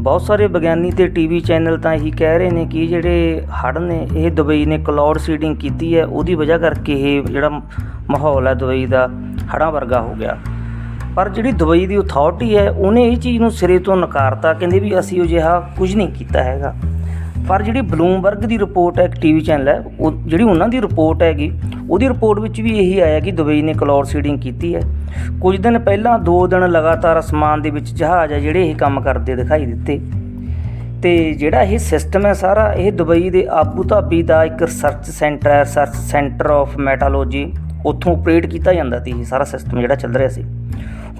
ਬਹੁਤ ਸਾਰੇ ਵਿਗਿਆਨੀ ਤੇ ਟੀਵੀ ਚੈਨਲ ਤਾਂ ਇਹੀ ਕਹਿ ਰਹੇ ਨੇ ਕਿ ਜਿਹੜੇ ਹੜ੍ਹ ਨੇ, ਇਹ ਦੁਬਈ ਨੇ ਕਲਾਉਡ ਸੀਡਿੰਗ ਕੀਤੀ ਹੈ, ਉਹਦੀ ਵਜ੍ਹਾ ਕਰਕੇ ਇਹ ਜਿਹੜਾ ਮਾਹੌਲ ਹੈ ਦੁਬਈ ਦਾ ਹੜ੍ਹਾਂ ਵਰਗਾ ਹੋ ਗਿਆ। ਪਰ ਜਿਹੜੀ ਦੁਬਈ ਦੀ ਅਥਾਰਟੀ ਹੈ, ਉਹਨੇ ਇਹ ਚੀਜ਼ ਨੂੰ ਸਿਰੇ ਤੋਂ ਨਕਾਰਤਾ, ਕਹਿੰਦੇ ਵੀ ਅਸੀਂ ਉਹ ਜਿਹਾ ਕੁਝ ਨਹੀਂ ਕੀਤਾ ਹੈਗਾ। ਪਰ ਜਿਹੜੀ ਬਲੂਮਬਰਗ ਦੀ ਰਿਪੋਰਟ ਹੈ, ਇੱਕ ਟੀਵੀ ਚੈਨਲ ਹੈ, ਉਹ ਜਿਹੜੀ ਉਹਨਾਂ ਦੀ ਰਿਪੋਰਟ ਹੈਗੀ ਉਹਦੀ ਰਿਪੋਰਟ ਵਿੱਚ ਵੀ ਇਹੀ ਆਇਆ ਕਿ ਦੁਬਈ ਨੇ ਕਲਾਉਡ ਸੀਡਿੰਗ ਕੀਤੀ ਹੈ। ਕੁਝ ਦਿਨ ਪਹਿਲਾਂ ਦੋ ਦਿਨ ਲਗਾਤਾਰ ਅਸਮਾਨ ਦੇ ਵਿੱਚ ਜਹਾਜ਼ ਆ ਜਿਹੜੇ ਇਹ ਕੰਮ ਕਰਦੇ ਦਿਖਾਈ ਦਿੱਤੇ। ਤੇ ਜਿਹੜਾ ਇਹ ਸਿਸਟਮ ਹੈ ਸਾਰਾ, ਇਹ ਦੁਬਈ ਦੇ ਆਬੂ ਧਾਬੀ ਦਾ ਇੱਕ ਰਿਸਰਚ ਸੈਂਟਰ ਹੈ ਰਿਸਰਚ ਸੈਂਟਰ ਆਫ ਮੈਟਾਲੋਜੀ ਉੱਥੋਂ ਆਪਰੇਟ ਕੀਤਾ ਜਾਂਦਾ ਸੀ ਇਹ ਸਾਰਾ ਸਿਸਟਮ ਜਿਹੜਾ ਚੱਲ ਰਿਹਾ ਸੀ।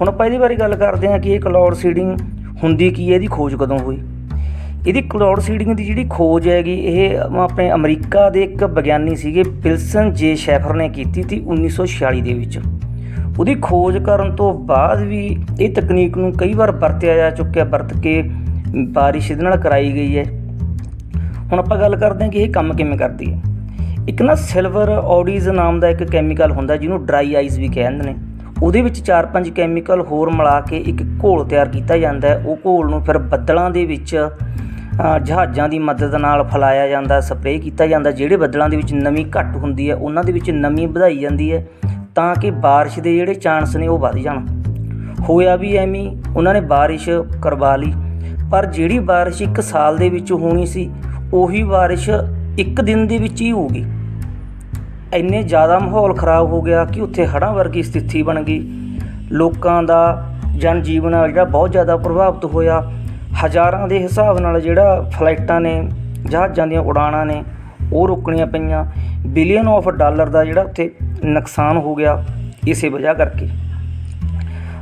ਹੁਣ ਆਪਾਂ ਇਹਦੇ ਬਾਰੇ ਗੱਲ ਕਰਦੇ ਹਾਂ ਕਿ ਇਹ ਕਲਾਉਡ ਸੀਡਿੰਗ ਹੁੰਦੀ ਕੀ ਹੈ, ਇਹਦੀ ਖੋਜ ਕਦੋਂ ਹੋਈ? ਇਹਦੀ ਕਲਾਉਡ ਸੀਡਿੰਗ ਦੀ ਜਿਹੜੀ ਖੋਜ ਹੈਗੀ, ਇਹ ਆਪਣੇ ਅਮਰੀਕਾ ਦੇ ਇੱਕ ਵਿਗਿਆਨੀ ਸੀਗੇ ਪਿਲਸਨ ਜੇ ਸ਼ੈਫਰ ਨੇ ਕੀਤੀ ਸੀ 1946 ਦੇ ਵਿੱਚ। ਉਹਦੀ ਖੋਜ ਕਰਨ ਤੋਂ ਬਾਅਦ ਵੀ ਇਹ ਤਕਨੀਕ ਨੂੰ ਕਈ ਵਾਰ ਵਰਤਿਆ ਜਾ ਚੁੱਕਿਆ, ਵਰਤ ਕੇ ਬਾਰਿਸ਼ ਇਹਦੇ ਨਾਲ ਕਰਾਈ ਗਈ ਹੈ। ਹੁਣ ਆਪਾਂ ਗੱਲ ਕਰਦੇ ਹਾਂ ਕਿ ਇਹ ਕੰਮ ਕਿਵੇਂ ਕਰਦੀ ਹੈ। ਇੱਕ ਨਾ ਸਿਲਵਰ ਆਡੀਜ਼ ਨਾਮ ਦਾ ਇੱਕ ਕੈਮੀਕਲ ਹੁੰਦਾ, ਜਿਹਨੂੰ ਡਰਾਈ ਆਈਜ਼ ਵੀ ਕਹਿੰਦੇ ਨੇ। ਉਹਦੇ ਵਿੱਚ 4-5 ਕੈਮੀਕਲ ਹੋਰ ਮਿਲਾ ਕੇ ਇੱਕ ਘੋਲ ਤਿਆਰ ਕੀਤਾ ਜਾਂਦਾ ਹੈ। ਉਹ ਘੋਲ ਨੂੰ ਫਿਰ ਬੱਦਲਾਂ ਦੇ ਵਿੱਚ ਜਹਾਜ਼ਾਂ ਦੀ ਮਦਦ ਨਾਲ ਫੈਲਾਇਆ ਜਾਂਦਾ, ਸਪਰੇਅ ਕੀਤਾ ਜਾਂਦਾ, ਜਿਹੜੇ ਬੱਦਲਾਂ ਦੇ ਵਿੱਚ ਨਮੀ ਘੱਟ ਹੁੰਦੀ ਹੈ, ਉਹਨਾਂ ਦੇ ਵਿੱਚ ਨਮੀ ਵਧਾਈ ਜਾਂਦੀ ਹੈ, ਤਾਂ ਕਿ ਬਾਰਿਸ਼ ਦੇ ਜਿਹੜੇ ਚਾਂਸ ਨੇ ਉਹ ਵੱਧ ਜਾਣ। ਹੋਇਆ ਵੀ ਐਵੇਂ ਉਹਨਾਂ ਨੇ ਬਾਰਿਸ਼ ਕਰਵਾ ਲਈ, ਪਰ ਜਿਹੜੀ ਬਾਰਿਸ਼ ਇੱਕ ਸਾਲ ਦੇ ਵਿੱਚ ਹੋਣੀ ਸੀ, ਉਹੀ ਬਾਰਿਸ਼ ਇੱਕ ਦਿਨ ਦੇ ਵਿੱਚ ਹੀ ਹੋ ਗਈ। ਇੰਨੇ ਜ਼ਿਆਦਾ ਮਾਹੌਲ ਖਰਾਬ ਹੋ ਗਿਆ ਕਿ ਉੱਥੇ ਹੜ੍ਹਾਂ ਵਰਗੀ ਸਥਿਤੀ ਬਣ ਗਈ। ਲੋਕਾਂ ਦਾ ਜਨ ਜੀਵਨ ਜਿਹੜਾ ਬਹੁਤ ਜ਼ਿਆਦਾ ਪ੍ਰਭਾਵਿਤ ਹੋਇਆ। ਹਜ਼ਾਰਾਂ ਦੇ ਹਿਸਾਬ ਨਾਲ ਜਿਹੜਾ ਫਲਾਈਟਾਂ ਨੇ, ਜਹਾਜ਼ਾਂ ਦੀਆਂ ਉਡਾਣਾਂ ਨੇ, ਉਹ ਰੋਕਣੀਆਂ ਪਈਆਂ। ਬਿਲੀਅਨ ਆਫ ਡਾਲਰ ਦਾ ਜਿਹੜਾ ਉੱਥੇ ਨੁਕਸਾਨ ਹੋ ਗਿਆ ਇਸੇ ਵਜ੍ਹਾ ਕਰਕੇ।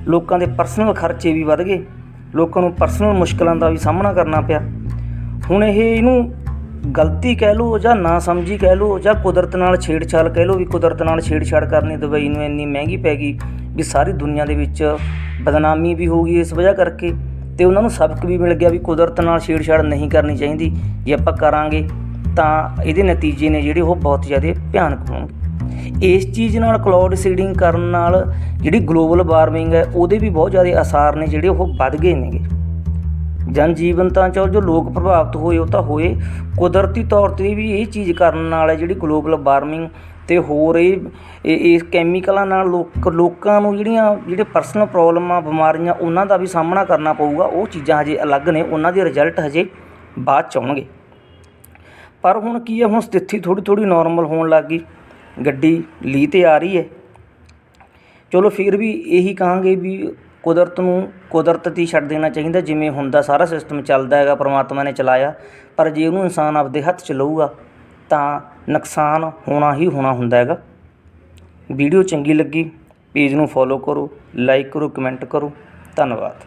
ਲੋਕਾਂ ਦੇ ਪਰਸਨਲ ਖਰਚੇ ਵੀ ਵੱਧ ਗਏ। ਲੋਕਾਂ ਨੂੰ ਪਰਸਨਲ ਮੁਸ਼ਕਲਾਂ ਦਾ ਵੀ ਸਾਹਮਣਾ ਕਰਨਾ ਪਿਆ। ਹੁਣ ਇਹ ਇਹਨੂੰ ਗਲਤੀ ਕਹਿ ਲਓ ਜਾਂ ਨਾ ਸਮਝੀ ਕਹਿ ਲਓ ਜਾਂ ਕੁਦਰਤ ਨਾਲ ਛੇੜਛਾੜ ਕਹਿ ਲਓ ਵੀ ਕੁਦਰਤ ਨਾਲ ਛੇੜਛਾੜ ਕਰਨੀ ਦੁਬਈ ਨੂੰ ਇੰਨੀ ਮਹਿੰਗੀ ਪੈ ਗਈ ਵੀ ਸਾਰੀ ਦੁਨੀਆ ਦੇ ਵਿੱਚ ਬਦਨਾਮੀ ਵੀ ਹੋ ਗਈ ਇਸ ਵਜ੍ਹਾ ਕਰਕੇ। ਤੇ ਉਹਨਾਂ ਨੂੰ ਸਬਕ ਵੀ ਮਿਲ ਗਿਆ ਵੀ ਕੁਦਰਤ ਨਾਲ ਛੇੜਛਾੜ ਨਹੀਂ ਕਰਨੀ ਚਾਹੀਦੀ। ਜੇ ਆਪਾਂ ਕਰਾਂਗੇ ਤਾਂ ਇਹਦੇ ਨਤੀਜੇ ਨੇ ਜਿਹੜੇ ਉਹ ਬਹੁਤ ਜ਼ਿਆਦਾ ਭਿਆਨਕ ਹੋਣਗੇ। ਇਸ ਚੀਜ਼ ਨਾਲ ਕਲਾਉਡ ਸੀਡਿੰਗ ਕਰਨ ਨਾਲ ਜਿਹੜੀ ਗਲੋਬਲ ਵਾਰਮਿੰਗ ਹੈ, ਉਹਦੇ ਵੀ ਬਹੁਤ ਜ਼ਿਆਦਾ ਅਸਾਰ ਨੇ ਜਿਹੜੇ ਉਹ ਵੱਧ ਗਏ ਨੇਗੇ। ਜਨ ਜੀਵਨ ਤਾਂ ਚੋ ਜੋ ਲੋਕ ਪ੍ਰਭਾਵਿਤ ਹੋਏ, ਉਹ ਤਾਂ ਹੋਏ। ਕੁਦਰਤੀ ਤੌਰ ਤੇ ਵੀ ਇਹ ਚੀਜ਼ ਕਰਨ ਨਾਲ ਹੈ ਜਿਹੜੀ ਗਲੋਬਲ ਵਾਰਮਿੰਗ ਅਤੇ ਹੋਰ ਇਹ ਇਸ ਕੈਮੀਕਲਾਂ ਨਾਲ ਲੋਕ, ਲੋਕਾਂ ਨੂੰ ਜਿਹੜੀਆਂ, ਜਿਹੜੇ ਪਰਸਨਲ ਪ੍ਰੋਬਲਮਾਂ ਬਿਮਾਰੀਆਂ, ਉਹਨਾਂ ਦਾ ਵੀ ਸਾਹਮਣਾ ਕਰਨਾ ਪਊਗਾ। ਉਹ ਚੀਜ਼ਾਂ ਹਜੇ ਅਲੱਗ ਨੇ, ਉਹਨਾਂ ਦੇ ਰਿਜ਼ਲਟ ਹਜੇ ਬਾਅਦ ਚ ਆਉਣਗੇ। ਪਰ ਹੁਣ ਕੀ ਹੈ ਹੁਣ ਸਥਿਤੀ ਥੋੜ੍ਹੀ ਥੋੜ੍ਹੀ ਨੋਰਮਲ ਹੋਣ ਲੱਗ ਗਈ। ਗੱਡੀ ਲੀ ਤੇ ਆ ਰਹੀ ਹੈ। ਚਲੋ ਫਿਰ ਵੀ ਇਹੀ ਕਹਾਂਗੇ ਵੀ ਕੁਦਰਤ ਨੂੰ ਕੁਦਰਤ 'ਤੇ ਛੱਡ ਦੇਣਾ ਚਾਹੀਦਾ, ਜਿਵੇਂ ਹੁੰਦਾ ਸਾਰਾ ਸਿਸਟਮ ਚੱਲਦਾ ਹੈਗਾ, ਪਰਮਾਤਮਾ ਨੇ ਚਲਾਇਆ। ਪਰ ਜੇ ਉਹਨੂੰ ਇਨਸਾਨ ਆਪਦੇ ਹੱਥ 'ਚ ਲਊਗਾ, ਤਾਂ ਨੁਕਸਾਨ ਹੋਣਾ ਹੀ ਹੋਣਾ ਹੁੰਦਾ ਹੈਗਾ। ਵੀਡੀਓ ਚੰਗੀ ਲੱਗੀ, ਪੇਜ ਨੂੰ ਫੋਲੋ ਕਰੋ ਲਾਈਕ ਕਰੋ ਕਮੈਂਟ ਕਰੋ। ਧੰਨਵਾਦ।